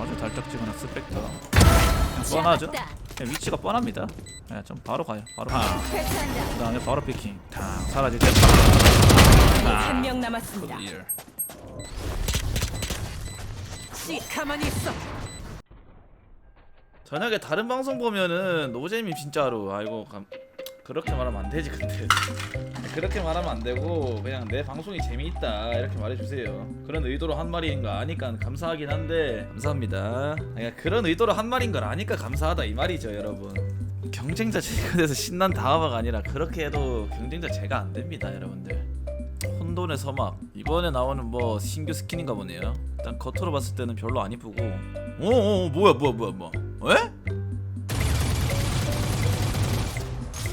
아주 달짝지근한 스펙터. 그냥 뻔하죠? 그냥 위치가 뻔합니다. 네, 좀 바로 가요. 바로 가 회수한다. 그 다음에 바로 피킹. 탕 사라질 때 한 명 남았습니다. 씨, 가만히 있어. 저녁에 다른 방송 보면은 노잼이 진짜로. 아이고 감... 그렇게 말하면 안 되지 근데. 그렇게 말하면 안 되고 그냥 내 방송이 재미있다 이렇게 말해주세요. 그런 의도로 한 말인 거 아니까 감사하긴 한데. 감사합니다. 그냥 그런 의도로 한 말인 걸 아니까 감사하다 이 말이죠 여러분. 경쟁자 제가 돼서 신난 다음화가 아니라 그렇게 해도 경쟁자 제가 안 됩니다 여러분들. 혼돈의 서막. 이번에 나오는 뭐 신규 스킨인가 보네요. 일단 겉으로 봤을 때는 별로 안 이쁘고. 어어 뭐야 뭐야 뭐야 뭐. 에?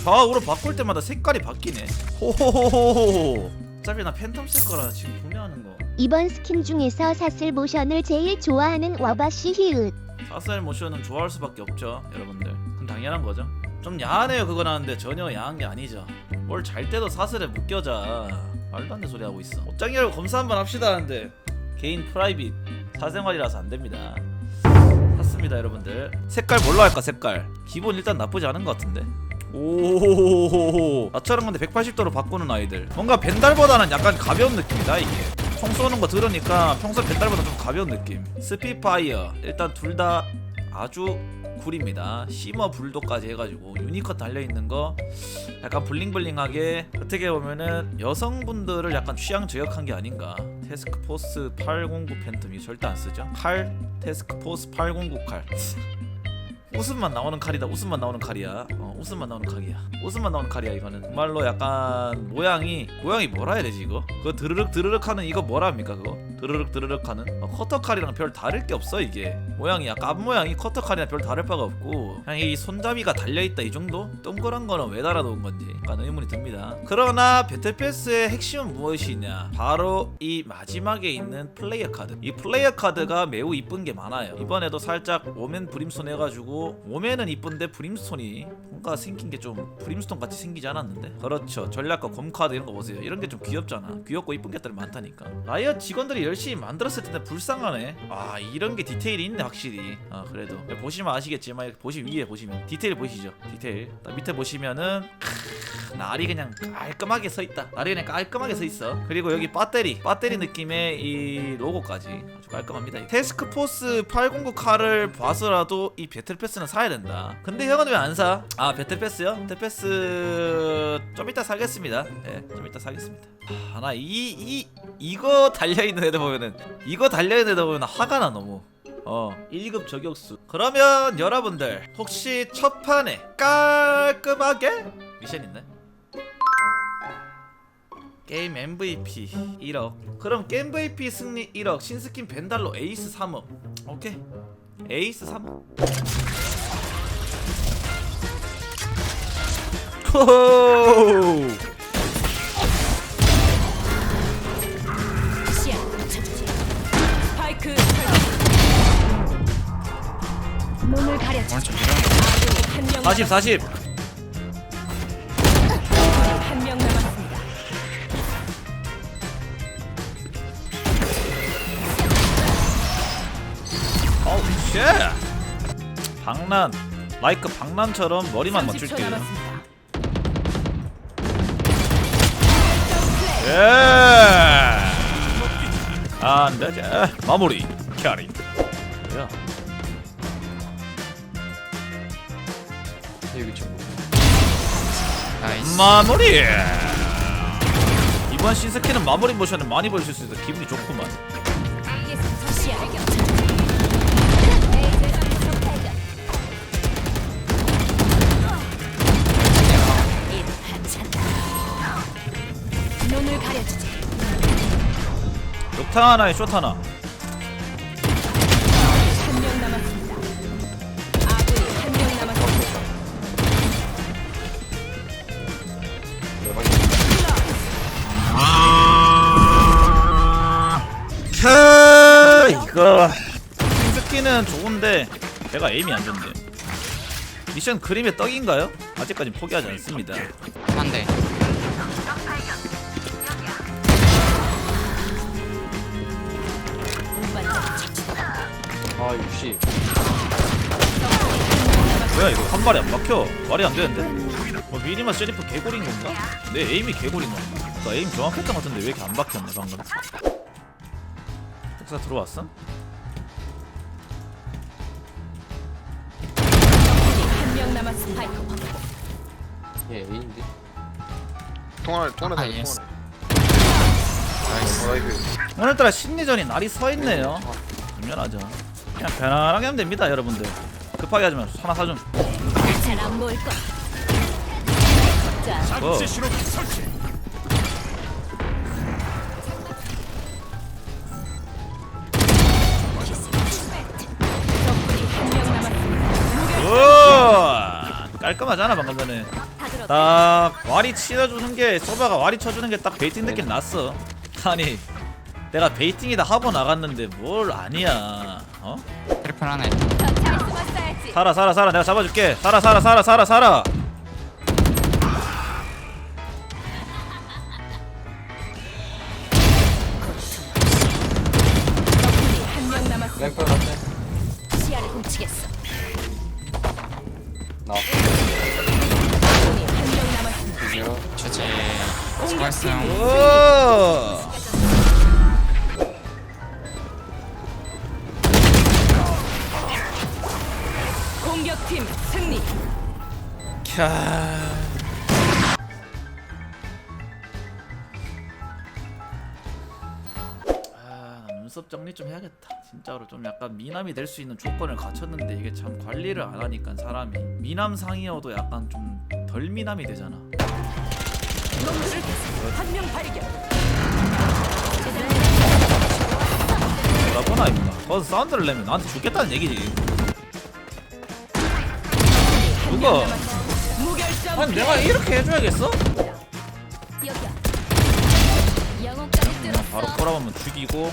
좌우로 바꿀 때마다 색깔이 바뀌네. 호호호호호 어차피 나 팬텀 쓸 거라 지금 구매하는 거. 이번 스킨 중에서 사슬 모션을 제일 좋아하는 와바시 히읗. 사셀 모션은 좋아할 수밖에 없죠 여러분들. 그건 당연한 거죠. 좀 야하네요 그건 하는데. 전혀 야한 게 아니죠. 뭘 잘 때도 사슬에 묶여자. 말도 안 되는 소리 하고 있어. 옷장이 열고 검사 한번 합시다 하는데. 개인 프라이빗 사생활이라서 안 됩니다. 샀습니다 여러분들. 색깔 뭘로 할까 색깔? 기본 일단 나쁘지 않은 것 같은데 오. 나처럼 근데 180도로 바꾸는 아이들. 뭔가 벤달보다는 약간 가벼운 느낌이다 이게. 총 쏘는 거 들으니까 평소 벤달보다 좀 가벼운 느낌. 스피파이어. 일단 둘 다 아주 굴입니다. 시머 불도까지 해가지고 유니컷 달려있는 거 약간 블링블링하게. 어떻게 보면은 여성분들을 약간 취향 저격한 게 아닌가. 테스크포스 809 팬텀이 절대 안 쓰죠? 칼 테스크포스 809 칼 웃음만 나오는 칼이다. 웃음만 나오는 칼이야. 어, 웃음만 나오는 칼이야. 웃음만 나오는 칼이야 이거는. 정말로 약간 모양이 모양이 뭐라 해야 되지 이거? 그거 드르륵 드르륵 하는 이거 뭐라 합니까 그거? 드르륵 드르륵 하는 어, 커터 칼이랑 별 다를 게 없어 이게. 모양이 앞 모양이 커터 칼이랑 별 다를 바가 없고 그냥 이 손잡이가 달려 있다 이 정도? 동그란 거는 왜 달아놓은 건지 약간 의문이 듭니다. 그러나 배틀패스의 핵심은 무엇이냐? 바로 이 마지막에 있는 플레이어 카드. 이 플레이어 카드가 매우 이쁜 게 많아요. 이번에도 살짝 오멘 브림스톤 해가지고 오멘은 이쁜데 브림스톤이 뭔가 생긴 게 좀 브림스톤 같이 생기지 않았는데? 그렇죠. 전략과 검 카드 이런 거 보세요. 이런 게 좀 귀엽잖아. 귀엽고 이쁜 것들이 많다니까. 라이엇 직원들이 열심히 만들었을 텐데 불쌍하네. 아 이런 게 디테일이 있네 확실히. 아 그래도 보시면 아시겠지만 보시 위에 보시면 디테일 보이시죠? 디테일. 딱 밑에 보시면은 크, 날이 그냥 깔끔하게 서 있다. 날이 그냥 깔끔하게 서 있어. 그리고 여기 배터리, 배터리 느낌의 이 로고까지 아주 깔끔합니다. 테스크 포스 809 칼을 봐서라도 이 배틀 패스는 사야 된다. 근데 형은 왜 안 사? 아 배틀 패스요? 배틀 패스 좀 이따 사겠습니다. 네, 좀 이따 사겠습니다. 아, 나이이 이거 달려 있는 애들 보면은 이거 달려 있는 애들 보면 화가 나 너무. 어 1급 저격수. 그러면 여러분들 혹시 첫 판에 깔끔하게 미션 있나요? 게임 MVP 1억. 그럼 게임 MVP 승리 1억. 신스킨 벤달로 에이스 3억. 오케이. 에이스 3억. 호호 스파이크 설치. 몸을 가려줘. 한명 40 40 한명 남았습니다. 어우 쉣 방란 라이크 방란처럼 머리만 30초 맞출게요 남았습니다. 예 안되지. 마무리. 캐리 야 여기 좀. 나이스. 마무리. 이번 신스킨은 마무리 모션을 많이 보여줄 수 있어 기분이 좋구만. 눈을 가려주지. 욕탕 하나에 숏 하나 한 명 남았습니다. 아군이 한 명 남았습니다. 캬 이거 신스킨은 좋은데 제가 에임이 안 좋네 미션 그림의 떡인가요? 아직까지 포기하지 않습니다 한대 아 60. 뭐야 이거 한 발에 안 막혀 말이 안 되는데 뭐 미니마 셰리프 개구리인 건가? 내 에임이 개구리인 건가? 나 에임 정확했던 것 같은데 왜 이렇게 안 박혔네 방금 특사 들어왔어? 한명 남았습니다. 스파이크 예 A인데. 통화를 통화를 아, 다 예스. 통화를. 나이스. 오늘따라 심리전이 날이 서 있네요 당연하죠 그냥 편안하게 하면 됩니다 여러분들 급하게 하지 마시고 하나 사줌 잘안 보일 거야. 자, 어. 적군이 한명 남았습니다. 오 깔끔하잖아 방금 전에 다 들었다. 딱 와리 치러주는 게 서바가 와리 쳐주는 게 딱 베이팅 느낌 났어 아니 내가 베이팅이다 하고 나갔는데 뭘 아니야 어? 트리플 하나 숨었어야지. 살아 살아 살아 내가 잡아줄게 살아 살아 살아 살아 살아 적군이 한 명 남았습니다. 랭크 갔네. 시야를 훔치겠어. 나왔어. 적군이 한 명 남았습니다. 수고했어요 오 캬 아, 나 눈썹 정리 좀 해야겠다. 진짜로 좀 약간 미남이 될 수 있는 조건을 갖췄는데 이게 참 관리를 안 하니까 사람이 미남 상이어도 약간 좀 덜 미남이 되잖아. 한명 발견. 나보나 임마. 거기서 사운드를 내면 나한테 죽겠다는 얘기지. 누가? 아니 내가 이렇게 해줘야겠어? 여기야. 영혼까지 바로 뚫었어. 꼬라보면 죽이고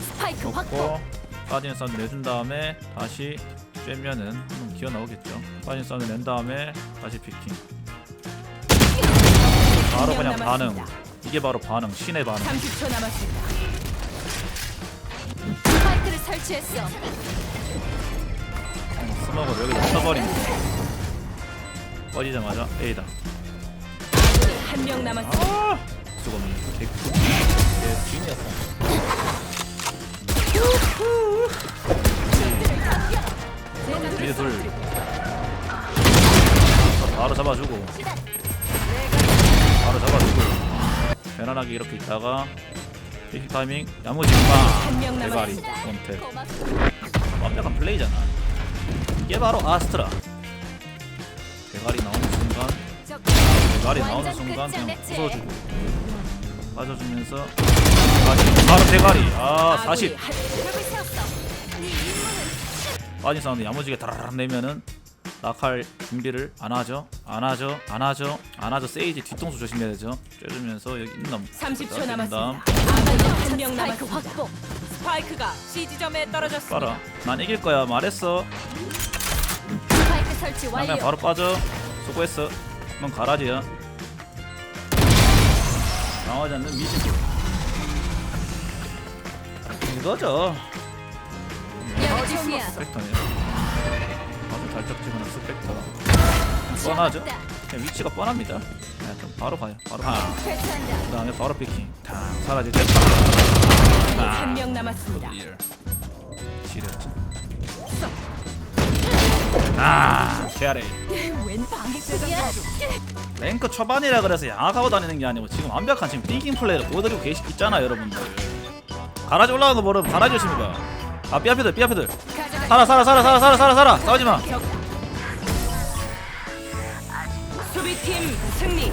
스파이크 확보. 넣고 빠지는 사운드 내준 다음에 다시 쬐면은 한번 기어 나오겠죠. 빠지는 사운드 낸 다음에 다시 피킹. 바로 그냥 반응. 이게 바로 반응. 신의 반응. 30초 남았습니다. 스파이크를 설치했어. 스모그를 여기다 거. 꺼지자마자 A다. 한 명 남았습니다. 아! 수가 없네. 개, 개 쥐니였어. 미드 둘. 바로 잡아주고. 바로 잡아주고. 편안하게 이렇게 있다가 피킹 타이밍 야무지 빵 대가리 고맙습니다. 완벽한 플레이잖아 이게 바로 아스트라 대가리 나오는 순간 대가리 나오는 순간 그냥 부숴주고 빠져주면서 대가리 바로 대가리. 아40 빠진 사운드 야무지게 다라락 내면은 낙할 준비를 안 하죠. 안 하죠. 안 하죠. 안 하죠. 세이지 뒤통수 조심해야 되죠. 쬐주면서 여기 있는 30초 다음 남았습니다. 한명 남았습니다. 확보. 스파이크가 C 지점에 떨어졌습니다. 봐라. 난 이길 거야. 말했어. 스파이크 설치 다음에 완료. 바로 빠져 수고했어. 넌 가라지야. 당하지 않는 미신 이거죠. 여기 총이야. 스펙터네. 아주 달짝지근한 스펙터. 뻔하죠? 그냥 위치가 뻔합니다. 그냥 좀 바로 가요. 바로 가 패스한다. 그 다음에 바로 피킹. 탕 사라질 때 한명 남았습니다. 일 지렸지? 아 캐리 웬 방해죄야? 랭크 초반이라 그래서 양악하고 다니는 게 아니고 지금 완벽한 지금 띵킹 플레이를 보여드리고 계시 있잖아 여러분들. 가라지 올라가는 거 모르면 가라지 열심히 봐아 삐아피들 삐아피들. 살아 살아 살아 살아 살아 살아 살아. 싸우지마. 수비팀 승리.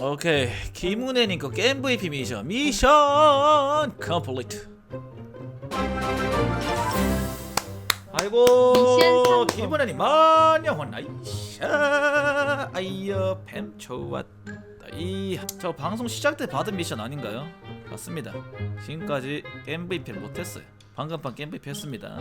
오케이. 김은혜님 거 MVP 미션. 미션 컴플리트 아이고 성공. 김은혜님 만영 나이샤. 아이여 뱀 좋았다. 이저 방송 시작 때 받은 미션 아닌가요? 맞습니다. 지금까지 MVP를 못했어요. 방금 판 MVP 했습니다